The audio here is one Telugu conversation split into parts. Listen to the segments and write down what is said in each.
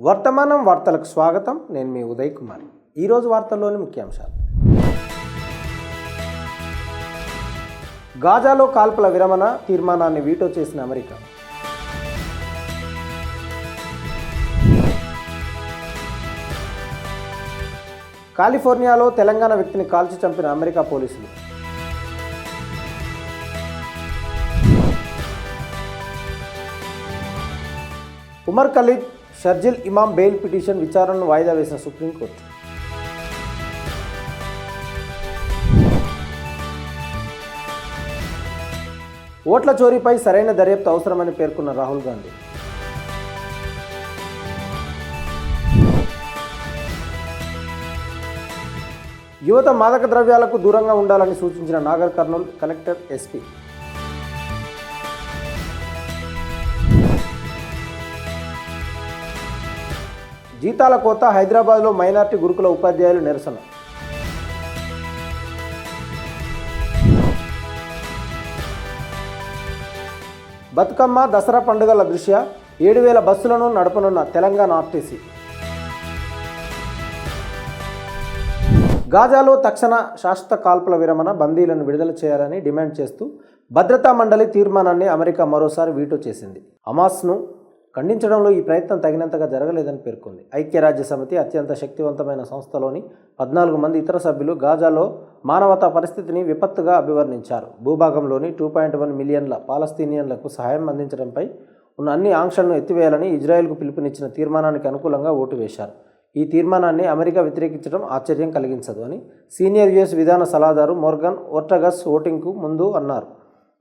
వర్తమానం వార్తలకు స్వాగతం. నేను మీ ఉదయ్ కుమార్. ఈరోజు వార్తల్లోని ముఖ్యాంశాలు. గాజాలో కాల్పుల విరమణ తీర్మానాన్ని వీటో చేసిన అమెరికా. కాలిఫోర్నియాలో తెలంగాణ వ్యక్తిని కాల్చి చంపిన అమెరికా పోలీసులు. ఉమర్ ఖలీద్ షర్జిల్ ఇమాం బెయిల్ పిటిషన్ విచారణను వాయిదా వేసిన సుప్రీంకోర్టు. ఓట్ల చోరీపై సరైన దర్యాప్తు అవసరమని పేర్కొన్న రాహుల్ గాంధీ. యువత మాదక ద్రవ్యాలకు దూరంగా ఉండాలని సూచించిన నాగర్ కర్నూల్ కలెక్టర్ ఎస్పీ. జీతాల కోత హైదరాబాద్లో మైనార్టీ గురుకుల ఉపాధ్యాయులు నిరసన. బతుకమ్మ దసరా పండుగల దృష్ట్యా ఏడు వేల బస్సులను నడపనున్న తెలంగాణ ఆర్టీసీ. గాజాలో తక్షణ శాశ్వత కాల్పుల విరమణ బందీలను విడుదల చేయాలని డిమాండ్ చేస్తూ భద్రతా మండలి తీర్మానాన్ని అమెరికా మరోసారి వీటో చేసింది. హమాస్ను ఖండించడంలో ఈ ప్రయత్నం తగినంతగా జరగలేదని పేర్కొంది. ఐక్యరాజ్య సమితి అత్యంత శక్తివంతమైన సంస్థలోని పద్నాలుగు మంది ఇతర సభ్యులు గాజాలో మానవతా పరిస్థితిని విపత్తుగా అభివర్ణించారు. భూభాగంలోని టూ పాయింట్ వన్ మిలియన్ల పాలస్తీనియన్లకు సహాయం అందించడంపై ఉన్న అన్ని ఆంక్షలను ఎత్తివేయాలని ఇజ్రాయెల్కు పిలుపునిచ్చిన తీర్మానానికి అనుకూలంగా ఓటు వేశారు. ఈ తీర్మానాన్ని అమెరికా వ్యతిరేకించడం ఆశ్చర్యం కలిగించదు అని సీనియర్ యుఎస్ విధాన సలహాదారు మోర్గన్ ఓర్టగస్ ఓటింగ్కు ముందు అన్నారు.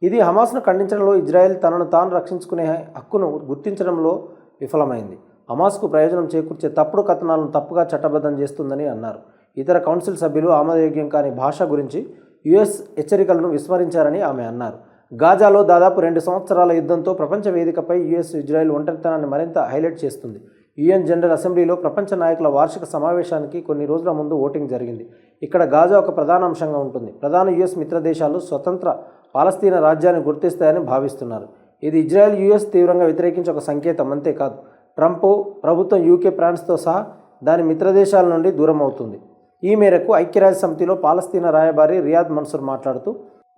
ఇది హమాస్ను ఖండించడంలో ఇజ్రాయెల్ తనను తాను రక్షించుకునే హక్కును గుర్తించడంలో విఫలమైంది. హమాస్కు ప్రయోజనం చేకూర్చే తప్పుడు కథనాలను తప్పుగా చట్టబద్ధం చేస్తుందని అన్నారు. ఇతర కౌన్సిల్ సభ్యులు ఆమోదయోగ్యం కాని భాష గురించి యుఎస్ హెచ్చరికలను విస్మరించారని ఆమె అన్నారు. గాజాలో దాదాపు రెండు సంవత్సరాల యుద్ధంతో ప్రపంచ వేదికపై యుఎస్ ఇజ్రాయెల్ ఒంటరితనాన్ని మరింత హైలైట్ చేస్తుంది. యుఎన్ జనరల్ అసెంబ్లీలో ప్రపంచ నాయకుల వార్షిక సమావేశానికి కొన్ని రోజుల ముందు ఓటింగ్ జరిగింది. ఇక్కడ గాజా ఒక ప్రధాన అంశంగా ఉంటుంది. ప్రధాన యుఎస్ మిత్ర దేశాలు స్వతంత్ర పాలస్తీనా రాజ్యాన్ని గుర్తిస్తాయని భావిస్తున్నారు. ఇది ఇజ్రాయెల్ యుఎస్ తీవ్రంగా వ్యతిరేకించే ఒక సంకేతం. అంతేకాదు ట్రంప్ ప్రభుత్వం యూకే ఫ్రాన్స్తో సహా దాని మిత్రదేశాల నుండి దూరం అవుతుంది. ఈ మేరకు ఐక్యరాజ్య సమితిలో పాలస్తీనా రాయబారి రియాద్ మన్సూర్ మాట్లాడుతూ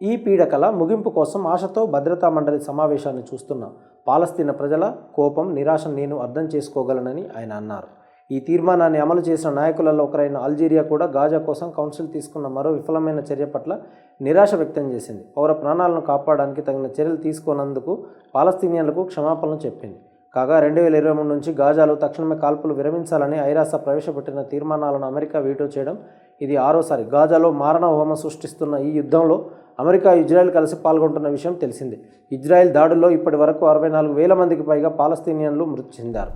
ఈ పీడకల ముగింపు కోసం ఆశతో భద్రతా మండలి సమావేశాన్ని చూస్తున్న. పాలస్తీనా ప్రజల కోపం నిరాశను నేను అర్థం చేసుకోగలనని ఆయన అన్నారు. ఈ తీర్మానాన్ని అమలు చేసిన నాయకులలో ఒకరైన అల్జీరియా కూడా గాజా కోసం కౌన్సిల్ తీసుకున్న మరో విఫలమైన చర్య పట్ల నిరాశ వ్యక్తం చేసింది. పౌర ప్రాణాలను కాపాడడానికి తగిన చర్యలు తీసుకోనందుకు పాలస్తీనియన్లకు క్షమాపణలు చెప్పింది. కాగా రెండు వేల ఇరవై మూడు నుంచి గాజాలో తక్షణమే కాల్పులు విరమించాలని ఐరాస ప్రవేశపెట్టిన తీర్మానాలను అమెరికా వీటో చేయడం ఇది ఆరోసారి. గాజాలో మారణ హోమ సృష్టిస్తున్న ఈ యుద్ధంలో అమెరికా ఇజ్రాయెల్ కలిసి పాల్గొంటున్న విషయం తెలిసిందే. ఇజ్రాయెల్ దాడుల్లో ఇప్పటి వరకు అరవై నాలుగు వేల మందికి పైగా పాలస్తీనియన్లు మృతి చెందారు.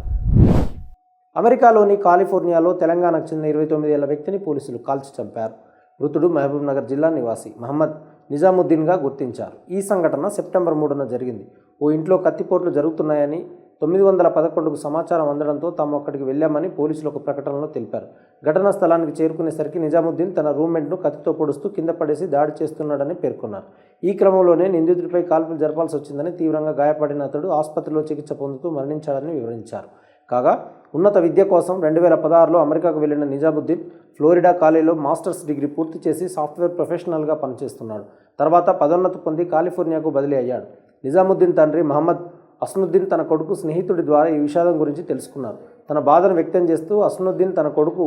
అమెరికాలోని కాలిఫోర్నియాలో తెలంగాణకు చెందిన ఇరవై తొమ్మిది ఏళ్ళ వ్యక్తిని పోలీసులు కాల్చి చంపారు. మృతుడు మహబూబ్ నగర్ జిల్లా నివాసి మహమ్మద్ నిజాముద్దీన్గా గుర్తించారు. ఈ సంఘటన సెప్టెంబర్ మూడున జరిగింది. ఓ ఇంట్లో కత్తిపోట్లు జరుగుతున్నాయని తొమ్మిది వందల పదకొండుకు సమాచారం అందడంతో తాము అక్కడికి వెళ్ళామని పోలీసులు ఒక ప్రకటనలో తెలిపారు. ఘటనా స్థలానికి చేరుకునేసరికి నిజాముద్దీన్ తన రూమ్మేట్ను కత్తితో పొడుస్తూ కింద పడేసి దాడి చేస్తున్నాడని పేర్కొన్నారు. ఈ క్రమంలోనే నిందితుడిపై కాల్పులు జరపాల్సి వచ్చిందని తీవ్రంగా గాయపడిన అతడు ఆసుపత్రిలో చికిత్స పొందుతూ మరణించాడని వివరించారు. కాగా ఉన్నత విద్య కోసం రెండు వేల పదహారులో అమెరికాకు వెళ్ళిన నిజాముద్దీన్ ఫ్లోరిడా కాలేజీలో మాస్టర్స్ డిగ్రీ పూర్తి చేసి సాఫ్ట్వేర్ ప్రొఫెషనల్గా పనిచేస్తున్నాడు. తర్వాత పదోన్నతి పొంది కాలిఫోర్నియాకు బదిలీ అయ్యాడు. నిజాముద్దీన్ తండ్రి మహమ్మద్ అస్నుద్దీన్ తన కొడుకు స్నేహితుడి ద్వారా ఈ విషాదం గురించి తెలుసుకున్నారు. తన బాధను వ్యక్తం చేస్తూ అస్నుద్దీన్ తన కొడుకు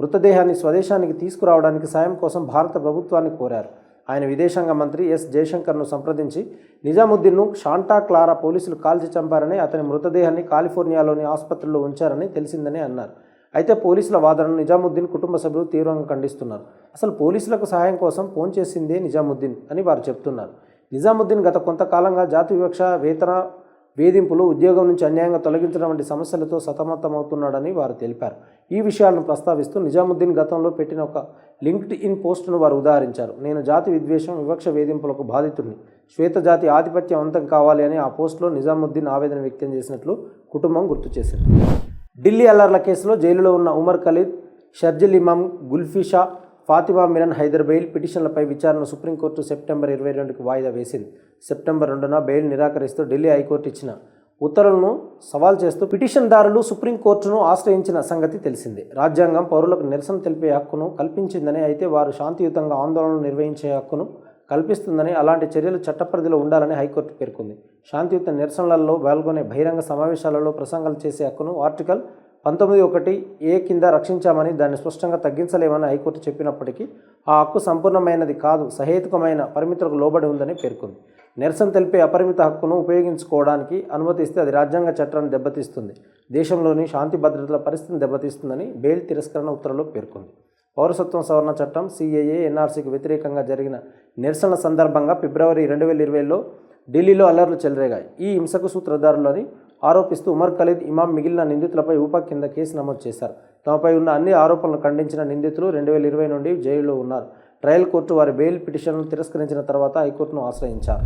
మృతదేహాన్ని స్వదేశానికి తీసుకురావడానికి సాయం కోసం భారత ప్రభుత్వాన్ని కోరారు. ఆయన విదేశాంగ మంత్రి ఎస్ జయశంకర్ను సంప్రదించి నిజాముద్దీన్ను షాంటా క్లారా పోలీసులు కాల్చి చంపారని అతని మృతదేహాన్ని కాలిఫోర్నియాలోని ఆసుపత్రిలో ఉంచారని తెలిసిందని అన్నారు. అయితే పోలీసుల వాదనను నిజాముద్దీన్ కుటుంబ సభ్యులు తీవ్రంగా ఖండిస్తున్నారు. అసలు పోలీసులకు సహాయం కోసం ఫోన్ చేసిందే నిజాముద్దీన్ అని వారు చెప్తున్నారు. నిజాముద్దీన్ గత కొంతకాలంగా జాతి వివక్ష వేతన వేధింపులు ఉద్యోగం నుంచి అన్యాయంగా తొలగించడం వంటి సమస్యలతో సతమతమవుతున్నాడని వారు తెలిపారు. ఈ విషయాలను ప్రస్తావిస్తూ నిజాముద్దీన్ గతంలో పెట్టిన ఒక లింక్డ్ ఇన్ పోస్టును వారు ఉదాహరించారు. నేను జాతి విద్వేషం వివక్ష వేధింపులకు బాధితుడిని. శ్వేత జాతి ఆధిపత్యం అంతం కావాలి అని ఆ పోస్టులో నిజాముద్దీన్ ఆవేదన వ్యక్తం చేసినట్లు కుటుంబం గుర్తు చేసింది. ఢిల్లీ అల్లర్ల కేసులో జైలులో ఉన్న ఉమర్ ఖలీద్ షర్జిల్ ఇమామ్ గుల్ఫీషా ఫాతిమా మిరన్ హైదర్ బెయిల్ పిటిషన్లపై విచారణ సుప్రీంకోర్టు సెప్టెంబర్ ఇరవై రెండుకు వాయిదా వేసింది. సెప్టెంబర్ రెండున బెయిల్ నిరాకరిస్తూ ఢిల్లీ హైకోర్టు ఇచ్చిన ఉత్తర్వులను సవాల్ చేస్తూ పిటిషన్దారులు సుప్రీంకోర్టును ఆశ్రయించిన సంగతి తెలిసిందే. రాజ్యాంగం పౌరులకు నిరసన తెలిపే హక్కును కల్పించిందని అయితే వారు శాంతియుతంగా ఆందోళనలు నిర్వహించే హక్కును కల్పిస్తుందని అలాంటి చర్యలు చట్టపరిధిలో ఉండాలని హైకోర్టు పేర్కొంది. శాంతియుత నిరసనలలో పాల్గొనే బహిరంగ సమావేశాలలో ప్రసంగాలు చేసే హక్కును ఆర్టికల్ పంతొమ్మిది ఒకటి ఏ కింద రక్షించామని దాన్ని స్పష్టంగా తగ్గించలేమని హైకోర్టు చెప్పినప్పటికీ ఆ హక్కు సంపూర్ణమైనది కాదు సహేతుకమైన పరిమితులకు లోబడి ఉందని పేర్కొంది. నిరసన తెలిపే అపరిమిత హక్కును ఉపయోగించుకోవడానికి అనుమతిస్తే అది రాజ్యాంగ చట్టాన్ని దెబ్బతీస్తుంది. దేశంలోని శాంతి భద్రతల పరిస్థితిని దెబ్బతీస్తుందని బెయిల్ తిరస్కరణ ఉత్తర్వులో పేర్కొంది. పౌరసత్వం సవరణ చట్టం సిఏఏ ఎన్ఆర్సీకి వ్యతిరేకంగా జరిగిన నిరసనల సందర్భంగా ఫిబ్రవరి రెండు వేల ఇరవైలో ఢిల్లీలో అల్లర్లు చెలరేగాయి. ఈ హింసకు సూత్రధారులని ఆరోపిస్తూ ఉమర్ ఖలీద్ ఇమాం మిగిలిన నిందితులపై ఉప కింద కేసు నమోదు చేశారు. తమపై ఉన్న అన్ని ఆరోపణలు ఖండించిన నిందితులు రెండు వేల ఇరవై నుండి జైలులో ఉన్నారు. ట్రయల్ కోర్టు వారి బెయిల్ పిటిషన్ను తిరస్కరించిన తర్వాత హైకోర్టును ఆశ్రయించారు.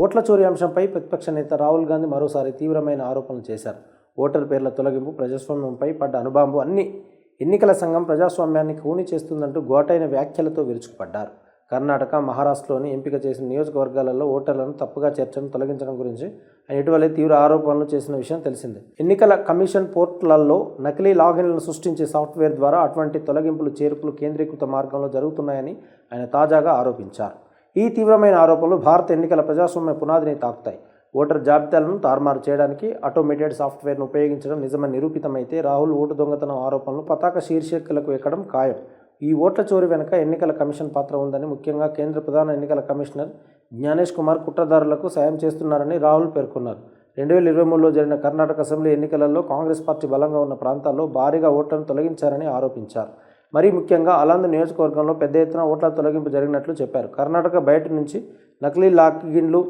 ఓట్ల చోరీ అంశంపై ప్రతిపక్ష నేత రాహుల్ గాంధీ మరోసారి తీవ్రమైన ఆరోపణలు చేశారు. ఓటర్ పేర్ల తొలగింపు ప్రజాస్వామ్యంపై పడ్డ అనుబాంబు అన్ని ఎన్నికల సంఘం ప్రజాస్వామ్యాన్ని కూని చేస్తుందంటూ ఘోటైన వ్యాఖ్యలతో విరుచుకుపడ్డారు. కర్ణాటక మహారాష్ట్రలోని ఎంపిక చేసిన నియోజకవర్గాలలో ఓటర్లను తప్పుగా చేర్చడం తొలగించడం గురించి ఆయన ఇటీవలే తీవ్ర ఆరోపణలు చేసిన విషయం తెలిసిందే. ఎన్నికల కమిషన్ పోర్టళ్ళలో నకిలీ లాగిన్లను సృష్టించే సాఫ్ట్వేర్ ద్వారా అటువంటి తొలగింపులు చేర్పులు కేంద్రీకృత మార్గంలో జరుగుతున్నాయని ఆయన తాజాగా ఆరోపించారు. ఈ తీవ్రమైన ఆరోపణలు భారత ఎన్నికల ప్రజాస్వామ్య పునాదిని తాకుతాయి. ఓటర్ జాబితాలను తారుమారు చేయడానికి ఆటోమేటెడ్ సాఫ్ట్వేర్ను ఉపయోగించడం నిజమని నిరూపితమైతే రాహుల్ ఓటు దొంగతనం ఆరోపణలు పతాక శీర్షికలకు ఎక్కడం ఖాయం. ఈ ఓట్ల చోరీ వెనుక ఎన్నికల కమిషన్ పాత్ర ఉందని ముఖ్యంగా కేంద్ర ప్రధాన ఎన్నికల కమిషనర్ జ్ఞానేష్ కుమార్ కుట్రదారులకు సాయం చేస్తున్నారని రాహుల్ పేర్కొన్నారు. రెండు వేల ఇరవై మూడులో జరిగిన కర్ణాటక అసెంబ్లీ ఎన్నికలలో కాంగ్రెస్ పార్టీ బలంగా ఉన్న ప్రాంతాల్లో భారీగా ఓట్లను తొలగించారని ఆరోపించారు. మరీ ముఖ్యంగా అలాంద నియోజకవర్గంలో పెద్ద ఎత్తున ఓట్ల తొలగింపు జరిగినట్లు చెప్పారు. కర్ణాటక బయట నుంచి నకిలీ లాగిన్లు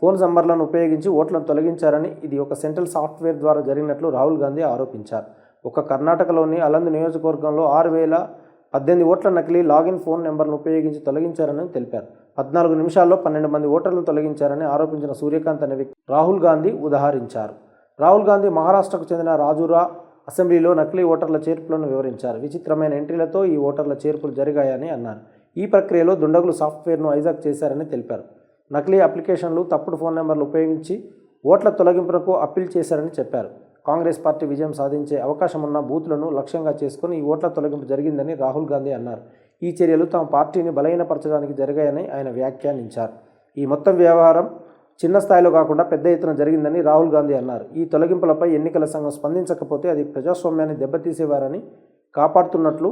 ఫోన్ నంబర్లను ఉపయోగించి ఓట్లను తొలగించారని ఇది ఒక సెంట్రల్ సాఫ్ట్వేర్ ద్వారా జరిగినట్లు రాహుల్ గాంధీ ఆరోపించారు. ఒక కర్ణాటకలోని అలంద్ నియోజకవర్గంలో ఆరు వేల పద్దెనిమిది ఓట్ల నకిలీ లాగిన్ ఫోన్ నెంబర్ను ఉపయోగించి తొలగించారని తెలిపారు. పద్నాలుగు నిమిషాల్లో పన్నెండు మంది ఓటర్లను తొలగించారని ఆరోపించిన సూర్యకాంత్ అనే వ్యక్తి రాహుల్ గాంధీ ఉదహరించారు. రాహుల్ గాంధీ మహారాష్ట్రకు చెందిన రాజురా అసెంబ్లీలో నకిలీ ఓటర్ల చేర్పులను వివరించారు. విచిత్రమైన ఎంట్రీలతో ఈ ఓటర్ల చేర్పులు జరిగాయని అన్నారు. ఈ ప్రక్రియలో దుండగులు సాఫ్ట్వేర్ను హైజాక్ చేశారని తెలిపారు. నకిలీ అప్లికేషన్లు తప్పుడు ఫోన్ నెంబర్లు ఉపయోగించి ఓట్ల తొలగింపునకు అప్పీల్ చేశారని చెప్పారు. కాంగ్రెస్ పార్టీ విజయం సాధించే అవకాశం ఉన్న బూత్లను లక్ష్యంగా చేసుకుని ఈ ఓట్ల తొలగింపు జరిగిందని రాహుల్ గాంధీ అన్నారు. ఈ చర్యలు తమ పార్టీని బలహీనపరచడానికి జరిగాయని ఆయన వ్యాఖ్యానించారు. ఈ మొత్తం వ్యవహారం చిన్న స్థాయిలో కాకుండా పెద్ద ఎత్తున జరిగిందని రాహుల్ గాంధీ అన్నారు. ఈ తొలగింపులపై ఎన్నికల సంఘం స్పందించకపోతే అది ప్రజాస్వామ్యాన్ని దెబ్బతీసేవారని కాపాడుతున్నట్లు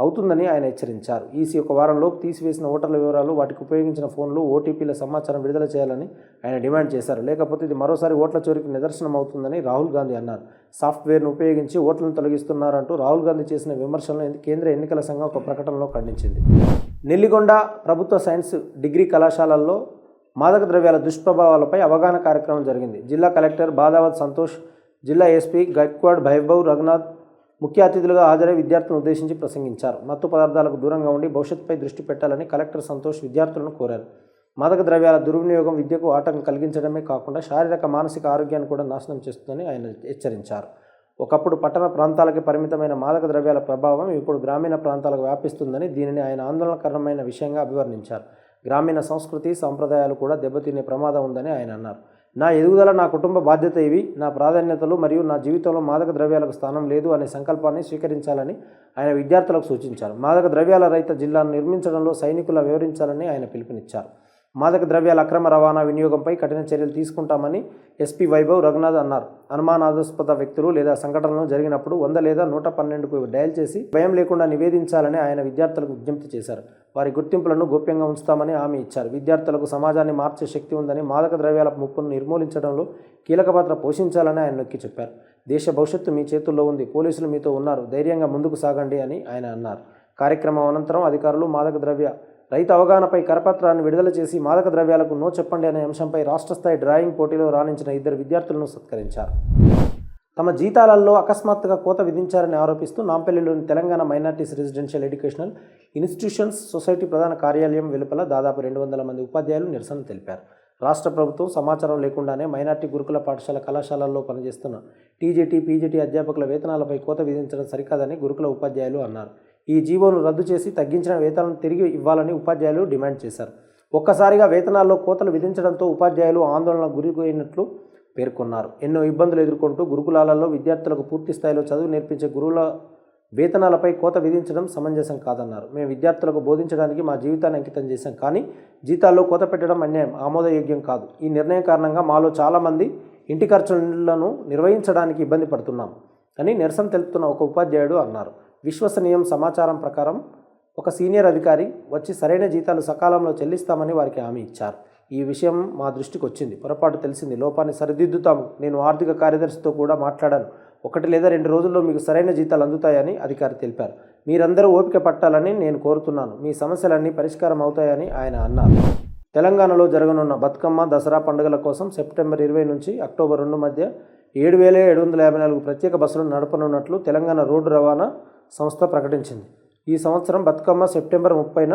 అవుతుందని ఆయన హెచ్చరించారు. ఈసీ ఒక వారంలోపు తీసివేసిన ఓటర్ల వివరాలు వాటికి ఉపయోగించిన ఫోన్లు ఓటీపీల సమాచారం విడుదల చేయాలని ఆయన డిమాండ్ చేశారు. లేకపోతే ఇది మరోసారి ఓట్ల చోరికి నిదర్శనం అవుతుందని రాహుల్ గాంధీ అన్నారు. సాఫ్ట్వేర్ను ఉపయోగించి ఓట్లను తొలగిస్తున్నారంటూ రాహుల్ గాంధీ చేసిన విమర్శలను కేంద్ర ఎన్నికల సంఘం ఒక ప్రకటనలో ఖండించింది. నెల్లిగొండ ప్రభుత్వ సైన్స్ డిగ్రీ కళాశాలల్లో మాదక ద్రవ్యాల దుష్ప్రభావాలపై అవగాహన కార్యక్రమం జరిగింది. జిల్లా కలెక్టర్ బాదావత్ సంతోష్ జిల్లా ఎస్పీ గైక్వాడ్ భైభవ్ రఘునాథ్ ముఖ్య అతిథులుగా హాజరై విద్యార్థులను ఉద్దేశించి ప్రసంగించారు. మత్తు పదార్థాలకు దూరంగా ఉండి భవిష్యత్తుపై దృష్టి పెట్టాలని కలెక్టర్ సంతోష్ విద్యార్థులను కోరారు. మాదక ద్రవ్యాల దుర్వినియోగం విద్యకు ఆటంకం కలిగించడమే కాకుండా శారీరక మానసిక ఆరోగ్యాన్ని కూడా నాశనం చేస్తుందని ఆయన హెచ్చరించారు. ఒకప్పుడు పట్టణ ప్రాంతాలకి పరిమితమైన మాదక ద్రవ్యాల ప్రభావం ఇప్పుడు గ్రామీణ ప్రాంతాలకు వ్యాపిస్తుందని దీనిని ఆయన ఆందోళనకరమైన విషయంగా అభివర్ణించారు. గ్రామీణ సంస్కృతి సాంప్రదాయాలు కూడా దెబ్బతినే ప్రమాదం ఉందని ఆయన అన్నారు. నా ఎదుగుదల నా కుటుంబ బాధ్యత ఇవి. నా ప్రాధాన్యతలు మరియు నా జీవితంలో మాదక ద్రవ్యాలకు స్థానం లేదు అనే సంకల్పాన్ని స్వీకరించాలని ఆయన విద్యార్థులకు సూచించారు. మాదక ద్రవ్యాల రహిత జిల్లాను నిర్మించడంలో సైనికుల వివరించాలని ఆయన పిలుపునిచ్చారు. మాదక ద్రవ్యాల అక్రమ రవాణా వినియోగంపై కఠిన చర్యలు తీసుకుంటామని ఎస్పీ వైభవ్ రఘునాథ్ అన్నారు. అనుమానాస్పద వ్యక్తులు లేదా సంఘటనలు జరిగినప్పుడు వంద లేదా నూట పన్నెండుకు డయల్ చేసి భయం లేకుండా నివేదించాలని ఆయన విద్యార్థులకు విజ్ఞప్తి చేశారు. వారి గుర్తింపులను గోప్యంగా ఉంచుతామని హామీ ఇచ్చారు. విద్యార్థులకు సమాజాన్ని మార్చే శక్తి ఉందని మాదక ద్రవ్యాల ముప్పును నిర్మూలించడంలో కీలక పాత్ర పోషించాలని ఆయన నొక్కి చెప్పారు. దేశ భవిష్యత్తు మీ చేతుల్లో ఉంది పోలీసులు మీతో ఉన్నారు ధైర్యంగా ముందుకు సాగండి అని ఆయన అన్నారు. కార్యక్రమం అనంతరం అధికారులు మాదక ద్రవ్య రైతు అవగాహనపై కరపత్రాన్ని విడుదల చేసి మాదక ద్రవ్యాలకు నో చెప్పండి అనే అంశంపై రాష్ట్ర స్థాయి డ్రాయింగ్ పోటీలో రాణించిన ఇద్దరు విద్యార్థులను సత్కరించారు. తమ జీతాలలో అకస్మాత్తుగా కోత విధించారని ఆరోపిస్తూ నాంపల్లిలోని Telangana minorities residential educational institutions society ప్రధాన కార్యాలయం వెలుపల దాదాపు రెండు వందల మంది ఉపాధ్యాయులు నిరసన తెలిపారు. రాష్ట్ర ప్రభుత్వం సమాచారం లేకుండానే మైనార్టీ గురుకుల పాఠశాల కళాశాలల్లో పనిచేస్తున్న టీజేటీ పీజేటీ అధ్యాపకుల వేతనాలపై కోత విధించడం సరికాదని గురుకుల ఉపాధ్యాయులు అన్నారు. ఈ జీవోను రద్దు చేసి తగ్గించిన వేతనం తిరిగి ఇవ్వాలని ఉపాధ్యాయులు డిమాండ్ చేశారు. ఒక్కసారిగా వేతనాల్లో కోతలు విధించడంతో ఉపాధ్యాయులు ఆందోళన గురిపోయినట్లు పేర్కొన్నారు. ఎన్నో ఇబ్బందులు ఎదుర్కొంటూ గురుకులాలలో విద్యార్థులకు పూర్తి స్థాయిలో చదువు నేర్పించే గురువుల వేతనాలపై కోత విధించడం సమంజసం కాదన్నారు. మేము విద్యార్థులకు బోధించడానికి మా జీవితాన్ని అంకితం చేశాం కానీ జీతాల్లో కోత పెట్టడం అన్యాయం ఆమోదయోగ్యం కాదు. ఈ నిర్ణయం కారణంగా మాలో చాలామంది ఇంటి ఖర్చులను నిర్వహించడానికి ఇబ్బంది పడుతున్నాం అని నిరసన తెలుపుతున్న ఒక ఉపాధ్యాయుడు అన్నారు. విశ్వసనీయం సమాచారం ప్రకారం ఒక సీనియర్ అధికారి వచ్చి సరైన జీతాలు సకాలంలో చెల్లిస్తామని వారికి హామీ ఇచ్చారు. ఈ విషయం మా దృష్టికి వచ్చింది. పొరపాటు తెలిసింది. లోపాన్ని సరిదిద్దుతాము. నేను ఆర్థిక కార్యదర్శితో కూడా మాట్లాడాను. ఒకటి లేదా రెండు రోజుల్లో మీకు సరైన జీతాలు అందుతాయని అధికారి తెలిపారు. మీరందరూ ఓపిక పట్టాలని నేను కోరుతున్నాను. మీ సమస్యలన్నీ పరిష్కారం అవుతాయని ఆయన అన్నారు. తెలంగాణలో జరగనున్న బతుకమ్మ దసరా పండుగల కోసం సెప్టెంబర్ ఇరవై నుంచి అక్టోబర్ రెండు మధ్య ఏడు వేల ఏడు వందల యాభై నాలుగు ప్రత్యేక బస్సులను నడపనున్నట్లు తెలంగాణ రోడ్డు రవాణా సంస్థ ప్రకటించింది. ఈ సంవత్సరం బతుకమ్మ సెప్టెంబర్ ముప్పైన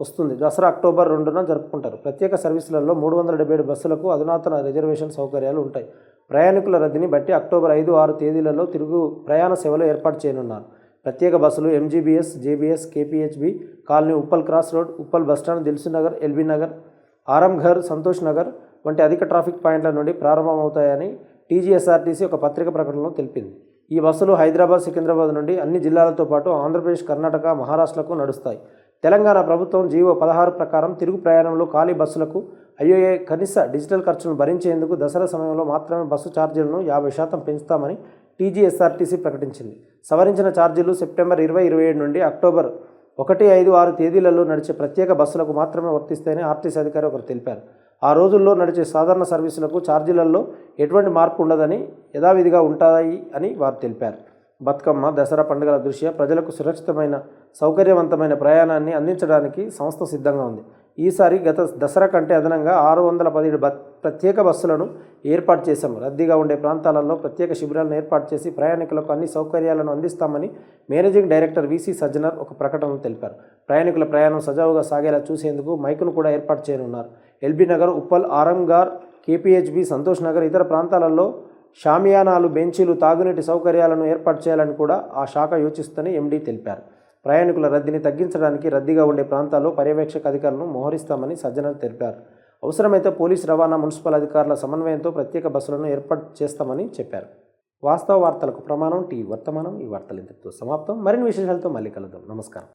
వస్తుంది. దసరా అక్టోబర్ రెండున జరుపుకుంటారు. ప్రత్యేక సర్వీసులలో మూడు వందల డెబ్బై ఏడు బస్సులకు అధునాతన రిజర్వేషన్ సౌకర్యాలు ఉంటాయి. ప్రయాణికుల రద్దీని బట్టి అక్టోబర్ ఐదు ఆరు తేదీలలో తిరుగు ప్రయాణ సేవలు ఏర్పాటు చేయనున్నారు. ప్రత్యేక బస్సులు MGBS JBS KPHB colony Uppal cross road Uppal bus stand Dilsukhnagar LB Nagar Aramghar Santosh Nagar వంటి అధిక ట్రాఫిక్ పాయింట్ల నుండి ప్రారంభమవుతాయని టీజీఎస్ఆర్టీసీ ఒక పత్రిక ప్రకటనలో తెలిపింది. ఈ బస్సులు హైదరాబాద్ సికింద్రాబాద్ నుండి అన్ని జిల్లాలతో పాటు ఆంధ్రప్రదేశ్ కర్ణాటక మహారాష్ట్రకు నడుస్తాయి. తెలంగాణ ప్రభుత్వం జీవో పదహారు ప్రకారం తిరుగు ప్రయాణంలో ఖాళీ బస్సులకు అయ్యే కనీస డిజిటల్ ఖర్చును భరించేందుకు దసరా సమయంలో మాత్రమే బస్సు ఛార్జీలను యాభై శాతం పెంచుతామని టీజీఎస్ఆర్టీసీ ప్రకటించింది. సవరించిన ఛార్జీలు సెప్టెంబర్ ఇరవై ఇరవై ఏడు నుండి అక్టోబర్ ఒకటి ఐదు ఆరు తేదీలలో నడిచే ప్రత్యేక బస్సులకు మాత్రమే వర్తిస్తాయని ఆర్టీసీ అధికారి ఒకరు తెలిపారు. ఆ రోజుల్లో నడిచే సాధారణ సర్వీసులకు ఛార్జీలలో ఎటువంటి మార్పు ఉండదని యథావిధిగా ఉంటాయి అని వారు తెలిపారు. బతుకమ్మ దసరా పండుగల దృష్ట్యా ప్రజలకు సురక్షితమైన సౌకర్యవంతమైన ప్రయాణాన్ని అందించడానికి సంస్థ సిద్ధంగా ఉంది. ఈసారి గత దసరా కంటే అదనంగా ఆరు వందల పదిహేడు బత్ ప్రత్యేక బస్సులను ఏర్పాటు చేశాం. రద్దీగా ఉండే ప్రాంతాలలో ప్రత్యేక శిబిరాలను ఏర్పాటు చేసి ప్రయాణికులకు అన్ని సౌకర్యాలను అందిస్తామని మేనేజింగ్ డైరెక్టర్ విసి సజ్జనర్ ఒక ప్రకటనలో తెలిపారు. ప్రయాణికుల ప్రయాణం సజావుగా సాగేలా చూసేందుకు మైకును కూడా ఏర్పాటు చేయనున్నారు. ఎల్బీ నగర్ ఉప్పల్ ఆరంగార్ కేపీహెచ్బి సంతోష్ నగర్ ఇతర ప్రాంతాలలో షామియానాలు బెంచీలు తాగునీటి సౌకర్యాలను ఏర్పాటు చేయాలని కూడా ఆ శాఖ యోచిస్తుందని ఎండీ తెలిపారు. ప్రయాణికుల రద్దీని తగ్గించడానికి రద్దీగా ఉండే ప్రాంతాల్లో పర్యవేక్షక అధికారులను మోహరిస్తామని సజ్జనర్ తెలిపారు. అవసరమైతే పోలీస్ రవాణా మున్సిపల్ అధికారుల సమన్వయంతో ప్రత్యేక బస్సులను ఏర్పాటు చేస్తామని చెప్పారు. వాస్తవ వార్తలకు ప్రమాణం టీ వర్తమానం ఈ వార్తలు ఇంతటితో సమాప్తం. మరిన్ని విశేషాలతో మళ్ళీ కలుద్దాం. నమస్కారం.